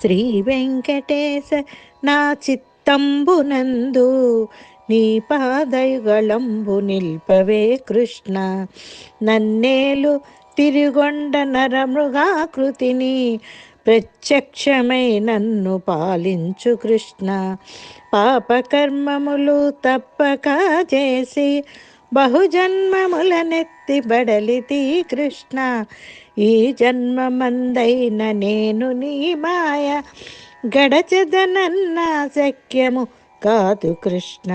శ్రీ వెంకటేశ నా చిత్తంబునందు నీ పాదయుగళంబు నిల్పవే కృష్ణ నన్నేలు తిరుగొండ నరమృగాకృతిని ప్రత్యక్షమై నన్ను పాలించు కృష్ణ పాపకర్మములు తప్పక చేసి బహుజన్మములనెత్తి బడలితి కృష్ణ. ఈ జన్మమందైన నేను నీ మాయ గడచదనన్న శక్యము కాదు కృష్ణ.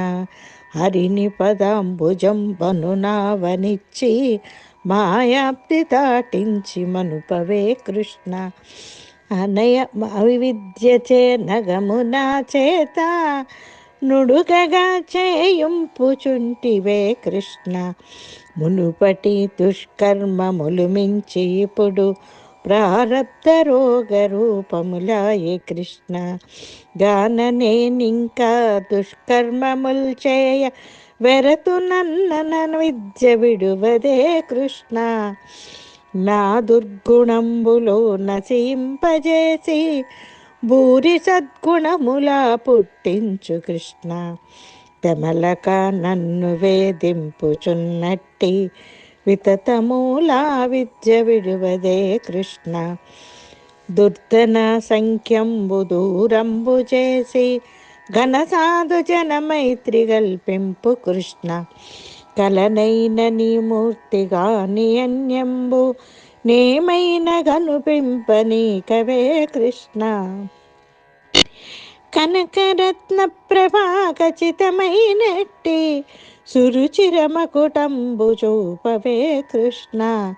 హరిని పదాంబుజంబను నావనిచ్చి మాయాప్తి దాటించి మనుపవే కృష్ణ. అనయ విద్యచే నగమునా చేత నుడుగగా చేయుంపుచుంటివే కృష్ణ. మునుపటి దుష్కర్మములు మించి ఇప్పుడు ప్రారబ్ధ రోగ రూపములాయే కృష్ణ. గాన నేనింకా దుష్కర్మముల్ చేయ వెరతు నన్న విద్య విడువదే కృష్ణ. నా దుర్గుణంబులో నశింపజేసి భూరి సద్గుణములా పుట్టించు కృష్ణ. తెమలక నన్ను వేధింపుచున్నట్టి వితతమూలా విద్య విడువదే కృష్ణ. దుర్ధన సంఖ్యంబు దూరంబు చేసి ఘనసాధు జన మైత్రి కల్పింపు కృష్ణ. కలనైన నీ మూర్తిగా నీ అన్యంబు నేమైన గనుపింపని కవే కృష్ణ. కనకరత్న ప్రభాకచితమైనట్టి సురుచిరమకుటంబు చూపవే కృష్ణ.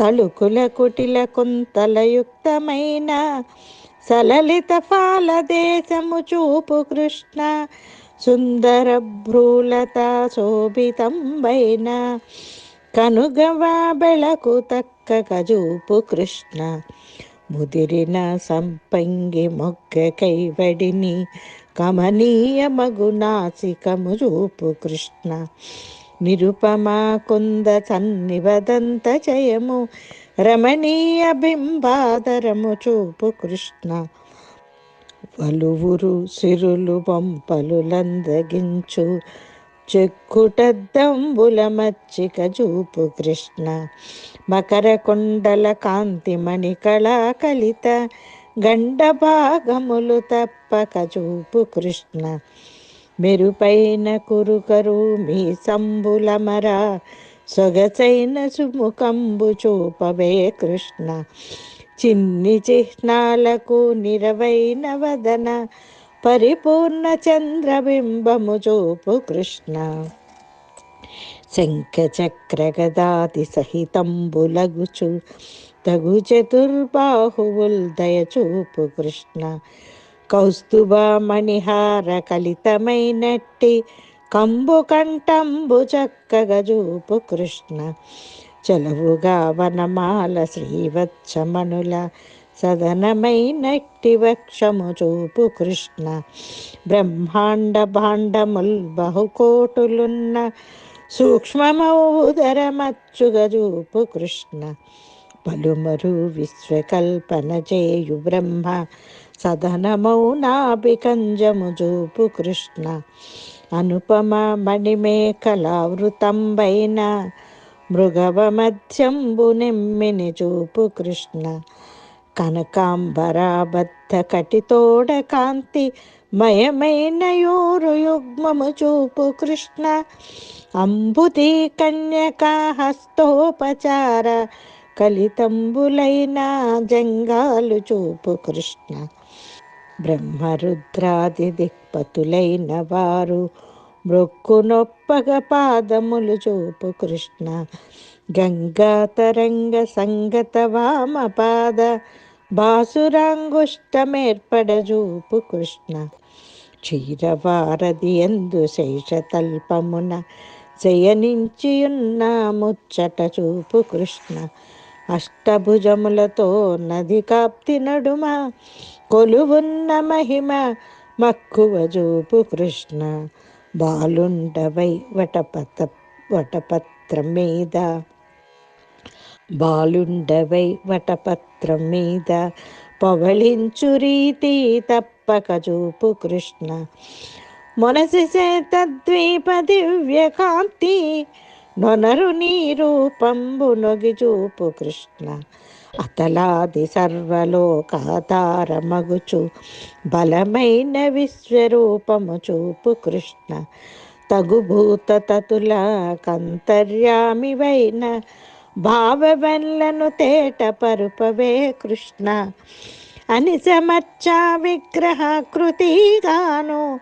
తళుకుల కుటిల కుంతలయుక్తమైన సలలిత ఫాల దేశము చూపు కృష్ణ. సుందర భ్రూలత శోభితంబైన కనుగవా బెళకు తక్క చూపు కృష్ణ. ముదిరిన సంపంగి మొగ్గ కైవడిని కమనీయ మగునాసికము చూపు కృష్ణ. నిరుపమా కుంద సన్నివదంత జయము రమణీయ బింబాదరము చూపు కృష్ణ. వలువురు సిరులు పంపలు లందగించు చెక్కుటద్దంబుల మచ్చిక చూపు కృష్ణ మకర కుండల కాంతిమణి కళా కలిత గండ భాగములు తప్పక చూపు కృష్ణ మెరుపైన కురుకరు మీ సంబులమరా సొగసైన సుముఖంబు చూపవే కృష్ణ. చిన్ని చిహ్నాలకు నిరవైన వదన పరిపూర్ణ చంద్రబింబము చూపు కృష్ణ. శంఖ చక్ర గదాది సహితంబులగుచు తగు చతుర్బాహువుల్ దయచూపు కృష్ణ. కౌస్తుభ మణిహార కలితమైనట్టి కంబు కంఠంబు చక్కగా చూపు కృష్ణ. చలువుగా వనమాల శ్రీవత్సమనుల సదనమైనట్టి వక్షము చూపు కృష్ణ. బ్రహ్మాండ భాండముల్ బహుకోటులున్న సూక్ష్మమౌదరమచ్చుగ చూపు కృష్ణ. పలుమరు విశ్వకల్పన చేయు బ్రహ్మ సదనమౌనాభికంజము చూపు కృష్ణ. అనుపమ మణిమేకలావృతంబైన మృగవ మధ్యంబు నిమ్మిని చూపు కృష్ణ. కనకాంబరాబద్ధ కటితోడ కాంతి మయమైన యోరు యుగ్మము చూపు కృష్ణ. అంబుది కన్యకా హస్తోపచార కలితంబులైన జంగాలు చూపు కృష్ణ. బ్రహ్మరుద్రాది దిక్పతులైన వారు బ్రొక్కు నొప్పగ పాదములు చూపు కృష్ణ. గంగా తరంగ సంగత వామ పాద బాసురాంగుష్టమేర్పడ చూపు కృష్ణ. క్షీరవారది ఎందు శేషతల్పమున శయనించియున్న ముచ్చట చూపు కృష్ణ. అష్టభుజములతో నది కాప్తి నడుమ కొలువున్న మహిమ మక్కువ చూపు కృష్ణ. బాలుండవై వటపత వటపత్రం మీద బాలుండవై వటపత్రం మీద పొగళించు రీతి తప్పక చూపు కృష్ణ. మొనసి తద్వీప దివ్య కాంతి నొనరు నీ రూపంబు నొగి చూపు కృష్ణ. అతలాది సర్వలోకాతారమగుచు బలమైన విశ్వరూపము చూపు కృష్ణ. తగుభూత తతుల కంతర్యామివైన భావవల్లను తేట పరుపవే కృష్ణ. అని సమర్చ విగ్రహకృతిగాను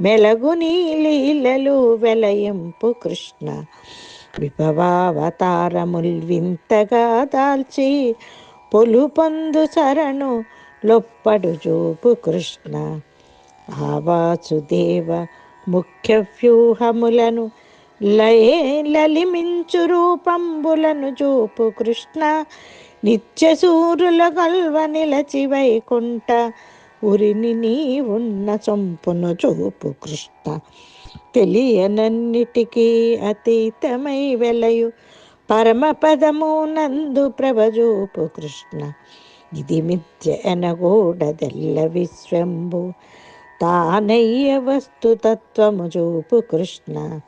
మెలగు నీ లీలలు వెలయింపు కృష్ణ. విభవావతారముల్ వింతగా దాల్చి పొలు పొందు సరణు లొప్పడు చూపు కృష్ణ. ఆవాసుదేవ ముఖ్య వ్యూహములను లయే లలిమించు రూపంబులను చూపు కృష్ణ. నిత్య సూరుల గల్వ నిలచి వైకుంఠ. ఉరిని నీ ఉన్న చంపును చూపు కృష్ణ. తెలియనన్నిటికీ అతీతమై వెలయు. పరమపదము నందు ప్రభజూపు కృష్ణ. ఇది మిథ్య ఎనగూడదెల్ల విశ్వంబు. తానయ్య వస్తుతత్వము చూపు కృష్ణ.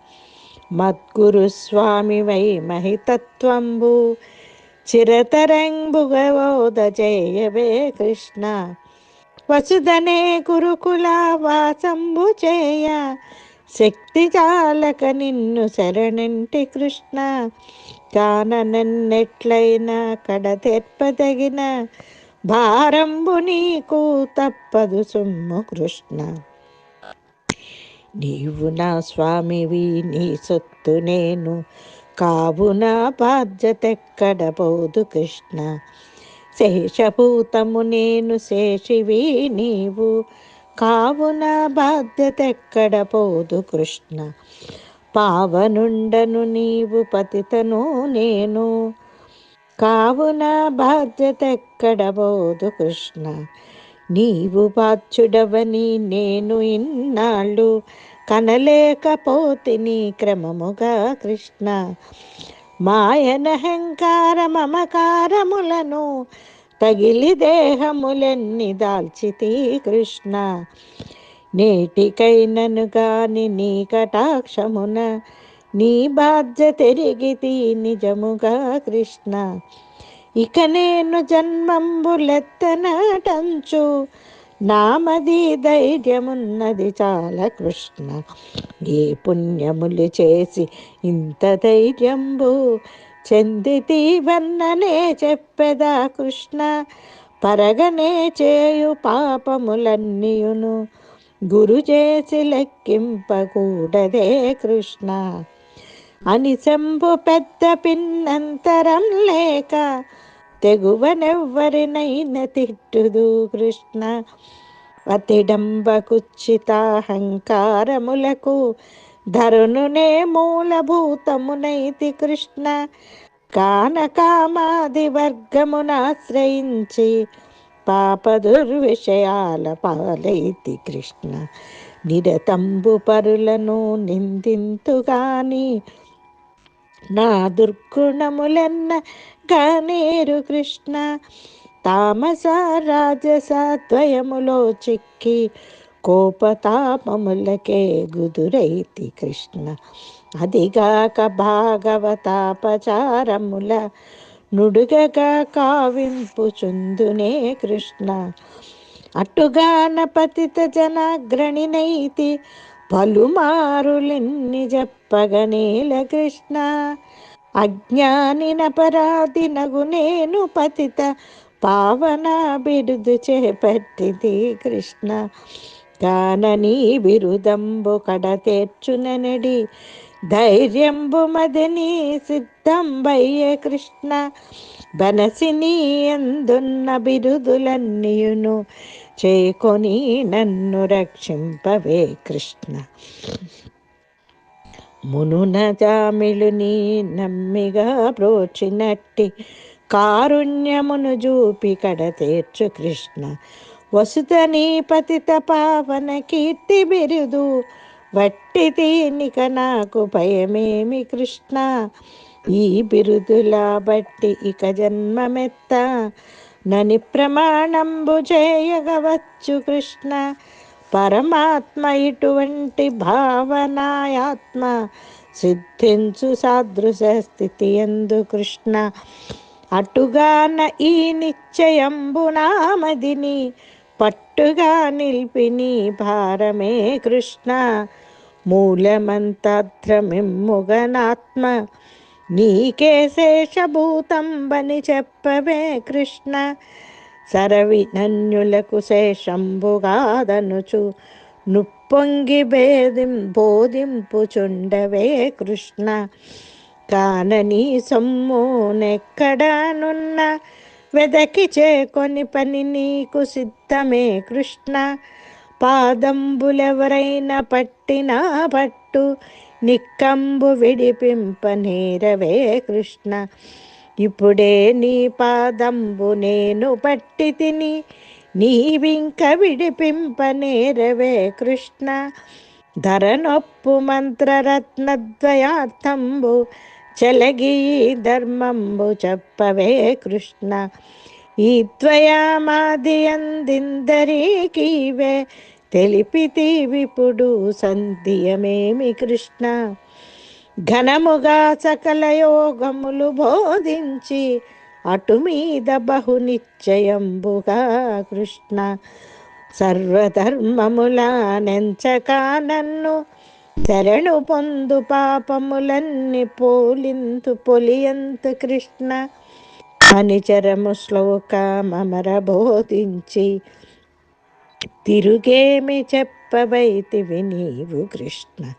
మద్గురు స్వామి వై మహితత్వంబు. చిరతరంబుగవోద జయవే కృష్ణ. వసుదనే గురుకుల వాసంబు చేయ. శక్తి చాలక నిన్ను శరణంటి కృష్ణ. కాననన్నెట్లయినా కడతెర్పదగిన భారంబు నీకు తప్పదు సొమ్ము కృష్ణ. నీవు నా స్వామివి నీ సొత్తు నేను కావు నా బాధ్యతెక్కడ పోదు కృష్ణ. శేషభూతము నేను శేషివి నీవు. కావున బాధ్యతెక్కడ పోదు కృష్ణ. పావనుండను నీవు పతితను నేను. కావున బాధ్యతెక్కడ పోదు కృష్ణ. నీవు బాధ్యుడవని నేను ఇన్నాళ్ళు కనలేకపోతిని క్రమముగా కృష్ణ. మాయనహంకార మమకారములను తగిలి దేహములెన్ని దాల్చితి కృష్ణ. నేటికైనను కాని నీ కటాక్షమున నీ బాధ్యతెరిగితి నిజముగా కృష్ణ. ఇక నేను జన్మంబులెత్తనటంచు నామది ధైర్యమున్నది చాలా కృష్ణ. ఏ పుణ్యములు చేసి ఇంత ధైర్యంబు చెందితీవన్ననే చెప్పెదా కృష్ణ పరగనే చేయు పాపములన్నీయును గురు చేసి లెక్కింపకూడదే కృష్ణ. అని శంభు పెద్ద పిన్నంతరం లేక తెగువనెవ్వరినైన తిట్టుదు కృష్ణ. అతిడంబకుచ్చితాహంకారములకు ధరునునే మూలభూతమునైతి కృష్ణ కానకామాది వర్గమునాశ్రయించి పాప దుర్విషయాల పాలైతి కృష్ణ. నిరతంబు పరులను నిందింతుగాని నా దుర్గుణములన్న గానేరు కృష్ణ తామస రాజస ద్వయములో చిక్కి కోపతాపములకే గుదురైతి కృష్ణ. అదిగాక భాగవతాపచారముల నుడుగగా కావింపుచుందునే కృష్ణ. అటుగాన పతిత జనాగ్రణినైతి పలుమారులెన్ని చెప్పగనేల కృష్ణ. అజ్ఞాని నపరాధి నగు నేను పతిత పావన బిడుదు చేపట్టిది కృష్ణ. కానని బిరుదంబు కడతేర్చుననడి. ధైర్యంబు మదని సిద్ధంబయ్య కృష్ణ. బనసిని ఎందున్న బిరుదులన్నీయును చేకొని నన్ను రక్షింపవే కృష్ణ. మునున జామిలుని నమ్మిగా ప్రోచినట్టి కారుణ్యమును చూపి కడతేర్చు కృష్ణ. వసుతని పతిత పావన కీర్తి బిరుదు వట్టి తీనిక నాకు భయమేమి కృష్ణ? ఈ బిరుదుల బట్టి ఇక జన్మమెత్త నని ప్రమాణంబు చేయగవచ్చు కృష్ణ? పరమాత్మ ఇటువంటి భావనాయాత్మ సిద్ధించు సాదృశ స్థితి ఎందు కృష్ణ? అటుగాన ఈ నిశ్చయంబునామదిని పట్టుగా నిలిపిని భారమే కృష్ణ. మూలమంతాత్రమిమ్ముగనాత్మ నీకే శేషభూతంబని చెప్పవే కృష్ణ. సరవినన్యులకు శేషంబుగాదనుచు నుప్పొంగి భేదిం బోధింపుచుండవే కృష్ణ. కానని సొమ్మునెక్కడానున్న వెదకి చేకొని పని నీకు సిద్ధమే కృష్ణ. పాదంబులెవరైనా పట్టినా పట్టు నిక్కంబు విడిపింపనేరవే కృష్ణ. ఇప్పుడే నీ పాదంబు నేను పట్టి తిని నీవింక విడిపింపనేరవే కృష్ణ. ధరనొప్పు మంత్రరత్నద్వయార్థంబు చెలగి ధర్మంబు చెప్పవే కృష్ణ. ఈ ద్వయామాది అందిందరికీవే తెలిపితి విపుడు సంధ్యమేమి కృష్ణ. ఘనముగా సకల యోగములు బోధించి అటు మీద బహు నిశ్చయంబుగా కృష్ణ. సర్వధర్మముల నెంచక నన్ను శరణు పొందు పాపములన్నీ పోలింతు పొలియంతు కృష్ణ. అనిచరము శ్లోకమర బోధించి తిరుగేమి చెప్పవైతివి నీవు కృష్ణ.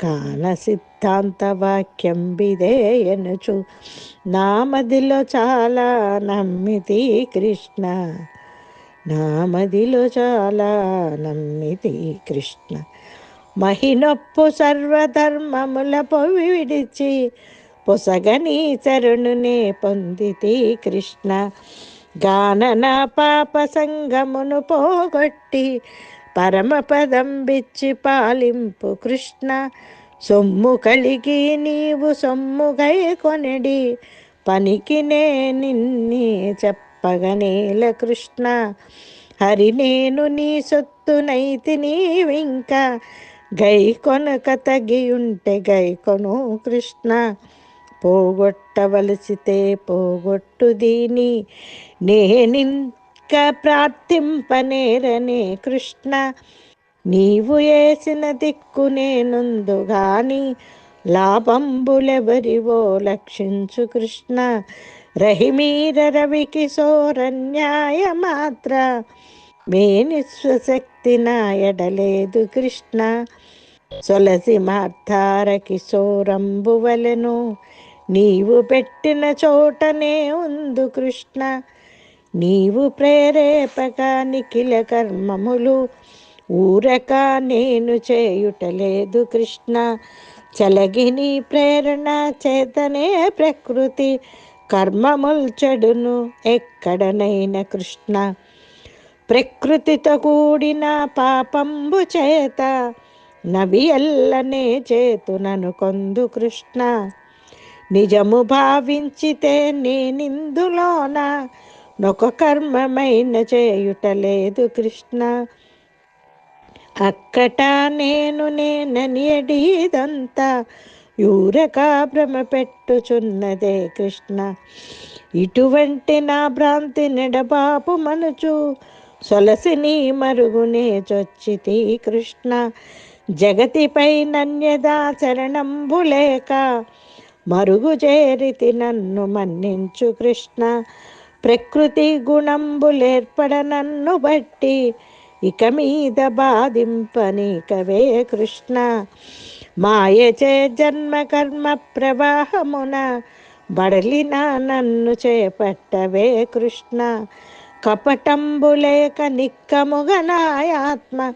కాన సిద్ధాంత వాక్యం బిదేయనుచు నామదిలో చాలా నమ్మితి కృష్ణ. నామదిలో చాలా నమ్మితి కృష్ణ. మహినొప్పు సర్వధర్మముల పొవి విడిచి పొసగని చరుణునే పొందితి కృష్ణ. గానన పాప సంగమును పోగొట్టి పరమపదం బిచ్చి పాలింపు కృష్ణ. సొమ్ము కలిగి నీవు సొమ్ముగై కొనడి పనికి నే నిన్నే చెప్పగనేల కృష్ణ. హరి నేను నీ సొత్తునైతి నీవింక గై కొనక తగియుంటే గై కొను కృష్ణ. పోగొట్టవలసితే పోగొట్టు దీని. నేనింక ప్రార్థింపనేరనే కృష్ణ. నీవు వేసిన దిక్కు నేనుందు గాని లాభంబులెవరివో లక్షించు కృష్ణ. రహిమీర రవికి సోరన్యాయ మాత్ర మేనిశ్వశక్తి నాయడలేదు కృష్ణ. సొలసి మార్తారకి కిశోరంబువలను నీవు పెట్టిన చోటనే ఉందు కృష్ణ. నీవు ప్రేరేపక నిఖిల కర్మములు. ఊరక నేను చేయుటలేదు కృష్ణ. చలగిని ప్రేరణ చేతనే ప్రకృతి. కర్మముల్ చెడును ఎక్కడనైన కృష్ణ. ప్రకృతితో కూడిన పాపంబు చేత నవి ఎల్లనే చేతునను కొందు కృష్ణ. నిజము భావించితే నేనిందులోన నొక కర్మమైన చేయుటలేదు కృష్ణ. అక్కట నేను నేనని అడిదంతా యూరక భ్రమ పెట్టుచున్నదే కృష్ణ. ఇటువంటి నా భ్రాంతి నెడబాపు మనుచు సొలసిని మరుగునే చొచ్చితి కృష్ణ. జగతిపై నన్యదాచరణంబు లేక మరుగు చేరితి నన్ను మన్నించు కృష్ణ. ప్రకృతి గుణంబులేర్పడ నన్ను బట్టి ఇక మీద బాధింపనీకవే కృష్ణ. మాయచే జన్మ కర్మ ప్రవాహమున బడలిన నన్ను చేపట్టవే కృష్ణ. కపటంబులేక నిక్కముగనాయాత్మ నాయాత్మ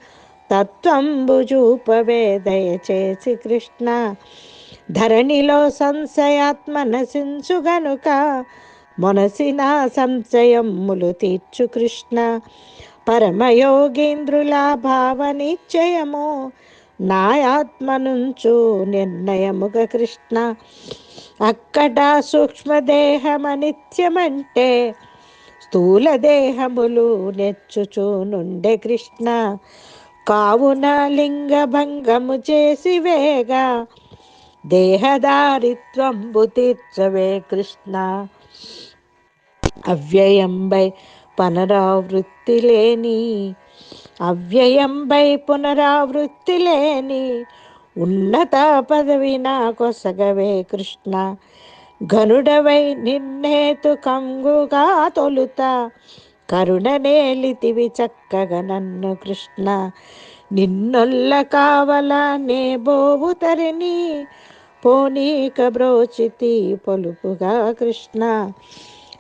తత్వంబు చూపవే దయచేసి కృష్ణ. ధరణిలో సంశయాత్మ నశించు గనుక మొనసిన సంశయములు తీర్చు కృష్ణ. పరమయోగేంద్రుల భావ నిశ్చయము నాయాత్మనుంచు నిర్ణయముగ కృష్ణ. అక్కడ సూక్ష్మదేహమనిత్యమంటే స్థూల దేహములు నెచ్చుచూనుండే కృష్ణ. కావున లింగ భంగము చేసి వేగా. దేహదారిత్వంబు తీర్చవే కృష్ణ. అవ్యయంబై పునరావృత్తి లేని అవ్యయంబై పునరావృత్తి లేని ఉన్నత పదవి నా కొసగవే కృష్ణ. గనుడవై నిన్నేతు కంగుగా తొలుత కరుణ నేలితివి చక్కగా నన్ను కృష్ణ. నిన్నొల్ల కావల నే బోవు తరిని పోనీక బ్రోచితి పొలుపుగా కృష్ణ.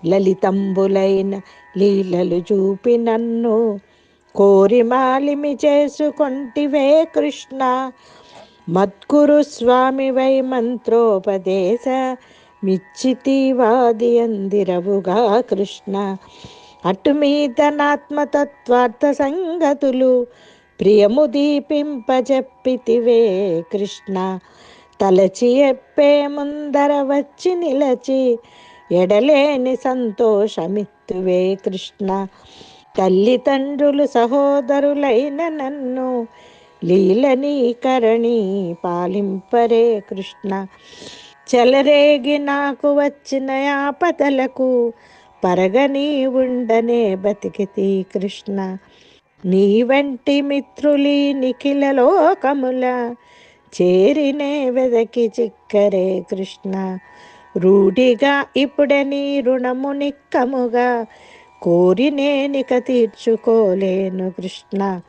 లలితంబులైన లీలలు చూపి నన్ను కోరి మాలిమి చేసుకొంటివే కృష్ణ. మద్గురు స్వామివై మంత్రోపదేశ మిచ్చితివాది అందిరవుగా కృష్ణ. అటు మీద నాత్మతత్వార్థ సంగతులు ప్రియము దీపింపజెప్పితివే కృష్ణ. తలచి ఎప్పే ముందర వచ్చి నిలచి ఎడలేని సంతోషమిత్తువే కృష్ణ. తల్లిదండ్రులు సహోదరులైన నన్ను లీలని కరణి పాలింపరే కృష్ణ. చెలరేగి నాకు వచ్చిన ఆపదలకు పరగని ఉండనే బతికితి కృష్ణ. నీ వంటి మిత్రులి నిఖిల లోకముల చేరినే వెదకి చిక్కరే కృష్ణ. రూఢిగా ఇప్పుడే నీ రుణము నిక్కముగా కోరినే నిక తీర్చుకోలేను కృష్ణ.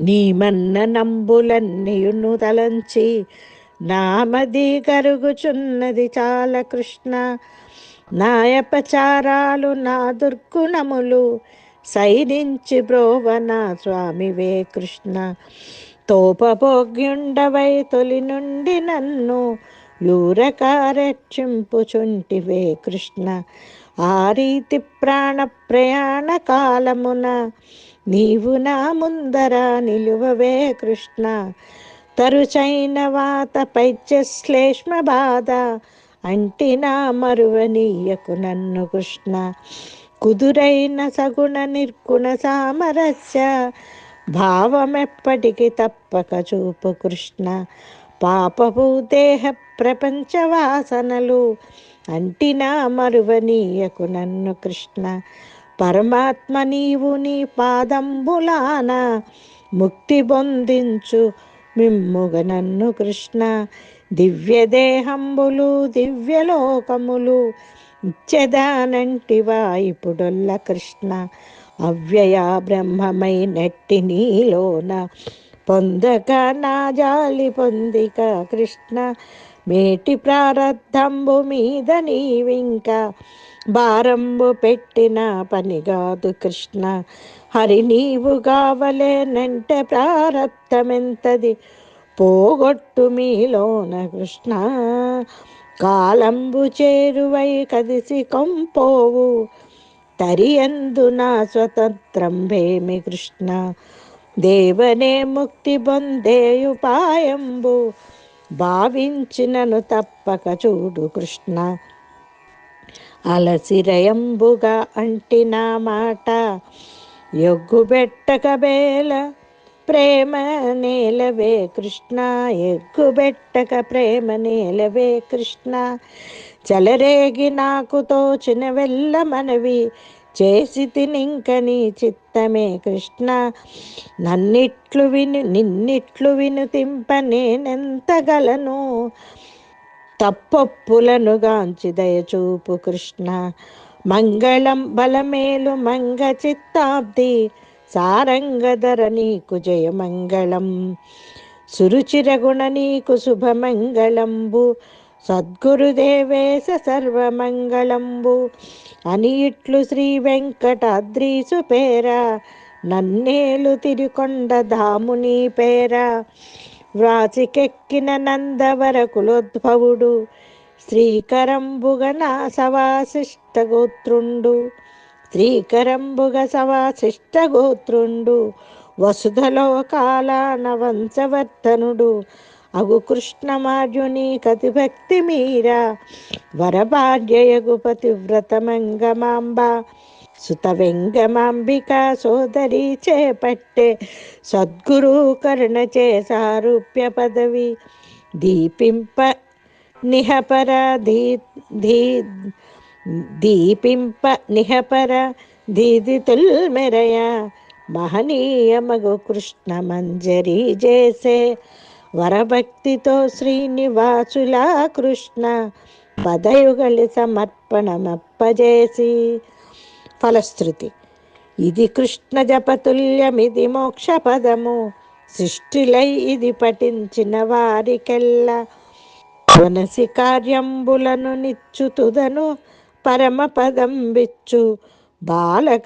నీ మన్న నంబులన్నీయును తలంచి నామది కరుగుచున్నది చాలా కృష్ణ. నాయపచారాలు నా దుర్గుణములు సైరించి బ్రోవన స్వామివే కృష్ణ. తోపభోగ్యుండవై తొలి నుండి నన్ను యూరకారక్షింపుచుంటివే కృష్ణ. ఆ రీతి ప్రాణ ప్రయాణ కాలమున నీవు నా ముందర నిలువవే కృష్ణ. తరుచైన వాత పైచ్యశ్లేష్మ బాధ అంటినా మరువనీయకు నన్ను కృష్ణ. కుదురైన సగుణ నిర్గుణ సామరస్య భావమెప్పటికి తప్పక చూపు కృష్ణ. పాపపు దేహ ప్రపంచ వాసనలు అంటినా మరువనీయకు నన్ను కృష్ణ. పరమాత్మ నీవు నీ పాదంబులాన ముక్తి పొందించు మిమ్ముగ నన్ను కృష్ణ దివ్య దేహంబులు దివ్యలోకములు ఇచ్చెదానంటివా ఇప్పుడొల్ల కృష్ణ అవ్యయ బ్రహ్మమై నీలోన పొందక నా జాలి పొందిక కృష్ణ మేటి ప్రారబ్ధంబు మీద నీవింకా భారంబు పెట్టిన పని కాదు కృష్ణ. హరి నీవు కావలేనంటే ప్రారబ్ధమెంతది? పోగొట్టు మీలోన కృష్ణ. కాలంబు చేరువై కదిసి కొంపోవు తరియందు నా స్వతంత్రం భేమి కృష్ణ. దేవనే ముక్తి పొందేయుపాయంబు భావించినను తప్పక చూడు కృష్ణ. అలసిరయంబుగా అంటిన మాట ఎగ్గుబెట్టక బేల ప్రేమ నేలవే కృష్ణ. ఎగ్గుబెట్టక ప్రేమ నేలవే కృష్ణ. చెలరేగి నాకు తోచిన వెళ్ళ మనవి చేసి తినింక నీ చిత్తమే కృష్ణ. నన్నిట్లు విను నిన్నిట్లు వినుతింప నేనెంతగలను తప్పొప్పులను గాంచి దయచూపు కృష్ణ. మంగళం బలమేలు మంగ చిత్తాబ్ది సారంగధర నీకు జయమంగళం. సురుచిరగుణ నీకు శుభమంగళంబు సద్గురుదేవేశ సర్వమంగళంబు. అని ఇట్లు శ్రీ వెంకటాద్రీసు పేర నన్నేలు తిరుకొండ ధాముని పేర. వ్రాసికెక్కిన నందవరకులోద్భవుడు శ్రీకరంబుగన శ్రీకరంబుగ నా సవాశిష్ట గోత్రుండు శ్రీకరంబుగ సవాశిష్ట గోత్రుండు వసుధలో కాలాన వంశవర్ధనుడు అగు కృష్ణమార్జుని కతి భక్తి మీరా. వరభార్యయగు పతివ్రతమంగమాంబ సుత వెంగమాంబిక సోదరి చేపట్టే. సద్గురు కరుణ చే సారూప్య పదవి. దీపింప నిహపర ధీ ధీ దీపింప నిహపర దీదితుల్ మెరయ. మహనీయమగు కృష్ణ మంజరి చేసే. వరభక్తితో శ్రీనివాసుల కృష్ణ పదయుగలి సమర్పణమప్పజేసి. ఫలశ్రుతి ఇది కృష్ణ జపతుల్యమిది మోక్ష పదము సృష్టిలై ఇది పఠించిన వారికెల్లా. వనసి కార్యంబులను నిచ్చుతుదను పరమ పదం విచ్చు బాల